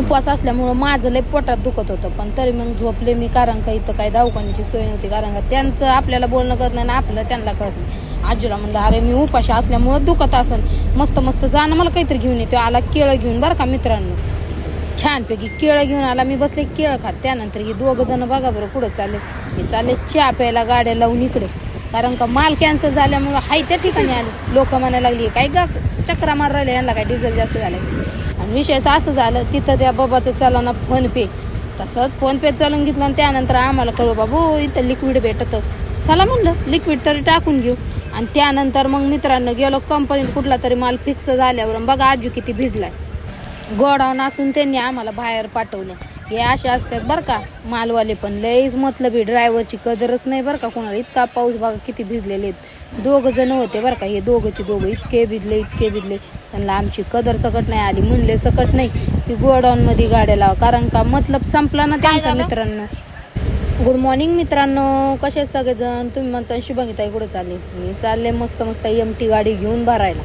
उपवास असल्यामुळं माझं लय पोटात दुखत होतं. पण तरी मग झोपले मी कारण का इथं काही दवाखान्याची सोय नव्हती कारण का त्यांचं आपल्याला बोलणं करत नाही आणि आपलं त्यांना कळत नाही. आजूला म्हणलं अरे मी उपाशी असल्यामुळं दुखत असन. मस्त मस्त जाणं मला काहीतरी घेऊन येतो आला केळं घेऊन बरं का मित्रांनो. छानपैकी केळं घेऊन आला. मी बसले केळं खात. त्यानंतर ही दोघं जण बघा बरं पुढं चालले. हे चालले चहा प्यायला गाड्या लावून इकडे. कारण का माल कॅन्सल झाल्यामुळं हाय त्या ठिकाणी आले. लोक म्हणायला लागली काय गा चक्रा मार राहिले यांना काय डिझेल जास्त झालं विशेष असं झालं तिथं त्या बाबाचं चला ना फोन पे तसंच फोन पे चालून घेतलं आणि त्यानंतर आम्हाला कळू बाबू इथं लिक्विड भेटतं. चला म्हणलं लिक्विड तरी टाकून घेऊ. आणि त्यानंतर मग मित्रांनो गेलो कंपनीत कुठला तरी माल फिक्स झाल्यावर बघा आजू किती भिजलाय. गोडाऊन असून त्यांनी आम्हाला बाहेर पाठवलं. हे असे असतात बरं का मालवाले पण लईच मतलबी ड्रायव्हरची कदरच नाही बरं का कोणाला इतका पाऊस बघा किती भिजलेले आहेत. दोघं जण होते बरं का. हे दोघंचे दोघं इतके भिजले इतके भिजले. त्यांना आमची कदर सकट नाही आली म्हणले सकट नाही. की गोडाऊन मध्ये गाड्या लावा. कारण का मतलब संपला ना त्यांचा मित्रांनो. गुड मॉर्निंग मित्रांनो. कसे आहेत सगळेजण? तुम्ही म्हणता शुभांगीताई कुठे चालले? मी चालले मस्त मस्त एम टी गाडी घेऊन भरायला.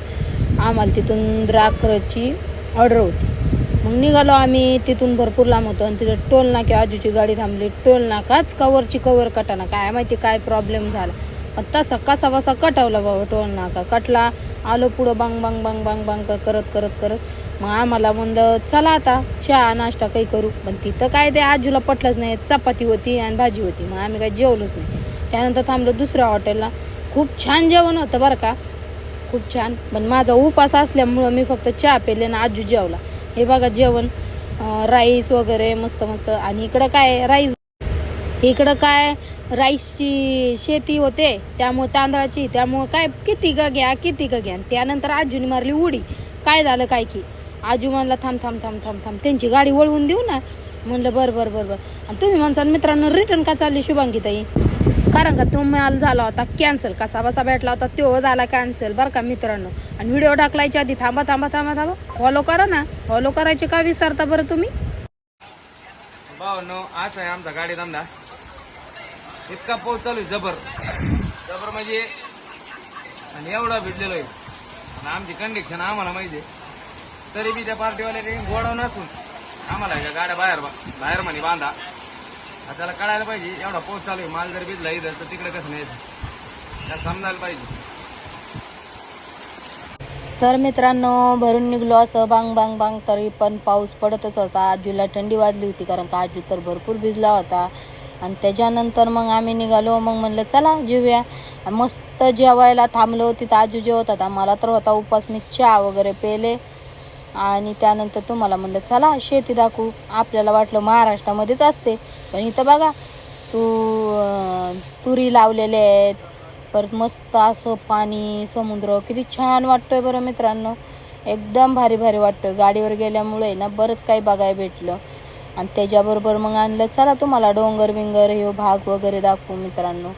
आम्हाला तिथून द्राक्षची ऑर्डर होती. मग निघालो आम्ही तिथून भरपूर लांब होतो आणि तिथं टोल नाके आजूची गाडी थांबली. टोल नाकाच कवरची कवर कटाना. काय माहिती काय प्रॉब्लेम झाला. पण तसा कसा बसा कटावला बाबा टोल नाका. कटला आलो पुढं बांग बांग बांग बांग बांग करत करत करत. मग आम्हाला म्हणलं चला आता चहा नाश्ता काही करू. पण तिथं काय ते आजूला पटलंच नाही चपाती होती आणि भाजी होती. मग आम्ही काय जेवलोच नाही. त्यानंतर थांबलो दुसऱ्या हॉटेलला. खूप छान जेवण होतं बरं का. खूप छान. पण माझा उपास असल्यामुळं मी फक्त चहा पेले ना आजू जेवला. हे बघा जेवण राईस वगैरे मस्त मस्त. आणि इकडं काय राईस? इकडं काय राईसची शेती होते त्यामुळे तांदळाची त्यामुळं काय किती ग घ्या किती ग घ्या. आणि त्यानंतर आजूनी मारली उडी. काय झालं काय की? आजू म्हणला थांब थांब थांब थांब थांब त्यांची गाडी वळवून देऊ ना. म्हणलं बरं बरं बरं बरं. आणि तुम्ही म्हणसान मित्रांनो रिटर्न का चालली शुभांगीताई कारण का तुम्ही आल झाला होता कॅन्सल कसा बसा भेटला होता तो झाला कॅन्सल बरं का मित्रांनो. आणि व्हिडिओ टाकलायच्या आधी थांबा थांबा थांबा थांबा फॉलो करा ना. फॉलो करायचे का विसरता बरं तुम्ही? भाऊ असं आहे आमचा गाडी धंदा इतका पाऊस चालू आहे जबर. जबर म्हणजे आणि एवढा भेटलेलो आहे. आणि आमची कंडिक्शन आम्हाला माहिती आहे. तरी बी त्या पार्टीवाल्याने गोडाव नसून आम्हाला का गाड्या बाहेर बाहेर म्हणे बांधा. त्याला कळायला पाहिजे एवढा पाऊस चालू आहे माल जर भिजला इथं तर तिकडे कसं नाही त्याला समजायला पाहिजे. तर मित्रांनो भरून निघलो असं बांग बांग बांग तरी पण पाऊस पडतच होता. आजूला थंडी वाजली होती कारण का आजू तर भरपूर भिजला होता. आणि त्याच्यानंतर मग आम्ही निघालो मग म्हणलं चला जेवूया मस्त जेवायला थांबलो तिथं आजू जेवत होता. मला तर होता उपास मी चहा वगैरे पेले. आणि त्यानंतर तुम्हाला म्हणलं चला शेती दाखवू. आपल्याला वाटलं महाराष्ट्रामध्येच असते. पण इथं बघा तू तुरी लावलेले आहेत. परत मस्त असं पाणी समुद्र किती छान वाटतोय बरं मित्रांनो. एकदम भारी भारी वाटतोय. गाडीवर गेल्यामुळे ना बरंच काही बघायला भेटलं. आणि त्याच्याबरोबर मग आणलं चला तुम्हाला डोंगर बिंगर हे भाग वगैरे दाखवू मित्रांनो.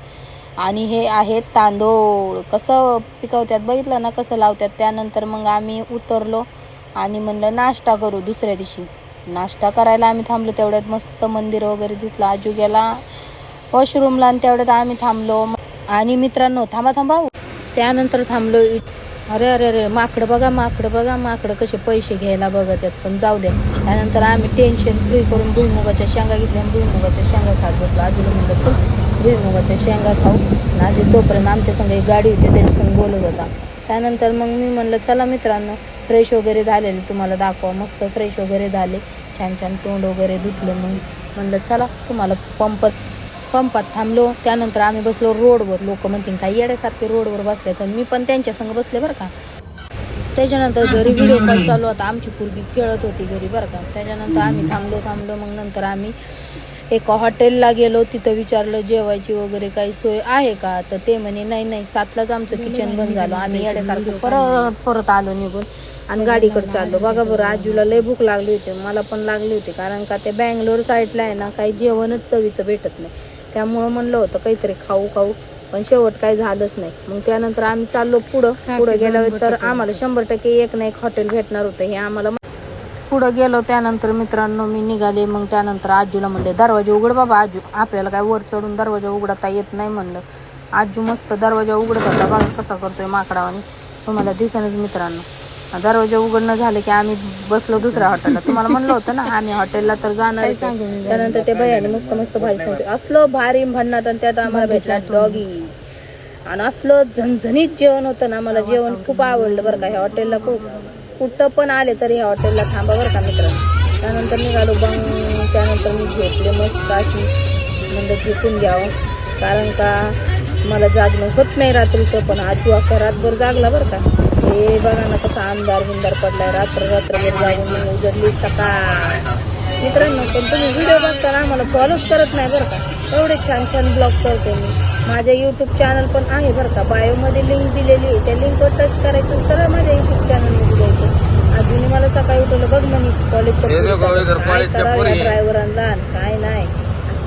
आणि हे आहेत तांदूळ. कसं पिकवतात बघितलं ना कसं लावतात? त्यानंतर मग आम्ही उतरलो आणि म्हणलं नाश्ता करू दुसऱ्या दिवशी. नाश्ता करायला आम्ही थांबलो तेवढ्यात मस्त मंदिर वगैरे दिसलं. आजू गेला वॉशरूमला आणि तेवढ्यात आम्ही थांबलो. आणि मित्रांनो थांबा थांबा. त्यानंतर थांबलो अरे अरे अरे माकडं बघा माकडं बघा माकडं कसे पैसे घ्यायला बघत आहेत. पण जाऊ द्या त्यानंतर आम्ही टेन्शन फ्री करून भुईमुगाच्या शेंगा घेतल्या भुईमुगाच्या शेंगा खात बसलो. आजीला म्हणलं चल भुईमुगाच्या शेंगा खाऊ. आणि आजी तोपर्यंत आमच्या संग एक गाडी होती त्याच्यासंग बोलत होता. त्यानंतर मग मी म्हणलं चला मित्रांनो फ्रेश वगैरे झालेले तुम्हाला दाखवा. मस्त फ्रेश वगैरे झाले. छान छान तोंड वगैरे धुतलं मग. म्हणलं चला तुम्हाला पंपत पंपात थांबलो त्यानंतर आम्ही बसलो रोडवर. लोक म्हणतील काही येड्यासारखे रोडवर बसले? तर मी पण त्यांच्या संग बसले बरं का. त्याच्यानंतर घरी व्हिडिओ कॉल चालू होता. आमची पोरगी खेळत होती घरी बरं का. त्याच्यानंतर आम्ही थांबलो थांबलो. मग नंतर आम्ही एका हॉटेलला गेलो. तिथं विचारलं जेवायची वगैरे काही सोय आहे का? तर ते म्हणे नाही नाही. सातलाच आमचं किचन बंद झालं. आम्ही येड्यासारखं परत परत आलो निघून आणि गाडीकडे चाललो. बघा बरं आजूला लय भूक लागली होती. मला पण लागली होती. कारण का ते बँगलोर साईडला आहे ना काही जेवणच चवीचं भेटत नाही. त्यामुळं म्हणलं होतं काहीतरी खाऊ खाऊ. पण शेवट काही झालंच नाही. मग त्यानंतर आम्ही चाललो पुढं. पुढं गेल्यावर तर आम्हाला शंभर टक्के एक ना एक हॉटेल भेटणार होतं. हे आम्हाला पुढं गेलो त्यानंतर मित्रांनो मी निघाले. मग त्यानंतर आजूला म्हणले दरवाजा उघड बाबा आजू आपल्याला काय वर चढून दरवाजा उघडता येत नाही म्हणलं. आजू मस्त दरवाजा उघडत होता. बघा कसा करतोय माकडावानी. तुम्हाला दिसेनच मित्रांनो. दरवाजा उघडणं झालं की आम्ही बसलो दुसऱ्या हॉटेलला तुम्हाला म्हणलं होतं ना आम्ही हॉटेलला तर जाणार. त्यानंतर ते भैयाने मस्त मस्त भाजी सांगते असलं भारी भन्नाट आणि त्यात आम्हाला भेटला डॉगी. आणि असलं झणझणीत जेवण होतं ना मला जेवण खूप आवडलं बरं का. ह्या हॉटेलला खूप कुठं पण आले तरी ह्या हॉटेलला थांबा बरं का मित्रांनो त्यानंतर निघालो बंग. त्यानंतर मी झोपले मस्त अशी. म्हणलं झोपून घ्यावं. कारण का मला जागणं होत नाही रात्रीचं पण आजू अख्खा रातभर जागला बरं का. हे बघा ना कसा अंधार बिंदार पडलाय. रात्र रात्रभर जागून मी उजडली सकाळ. मित्रांनो पण तुम्ही व्हिडिओ बघताना आम्हाला फॉलोच करत नाही बरं का? एवढे छान छान ब्लॉग करते मी. माझ्या युट्यूब चॅनल पण आहे बरं का? बायोमध्ये लिंक दिलेली आहे. त्या लिंकवर टच करायचं सरळ माझ्या युट्यूब चॅनलमध्ये जायचं. अजूनही मला सकाळी उठवलं बघ म्हणे कॉलेजच्या ड्रायव्हरांना काय नाही.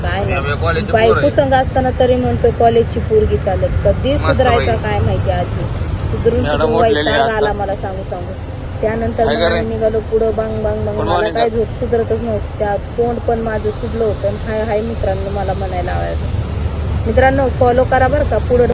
काय नाही. बायको. संघ असताना तरी म्हणतो कॉलेजची पोरगी चालत. कधी सुधारायचा. काय माहिती आधी. वैताग. आला मला सांगू सांगू त्यानंतर मग? आम्ही निघालो पुढं बांग बांग बांग मला काय. झोप सुधरतच नव्हतं त्या तोंड पण माझं सुजलं होतं हाय हाय मित्रांनो मला म्हणायला लावायचं मित्रांनो फॉलो करा बरं का पुढं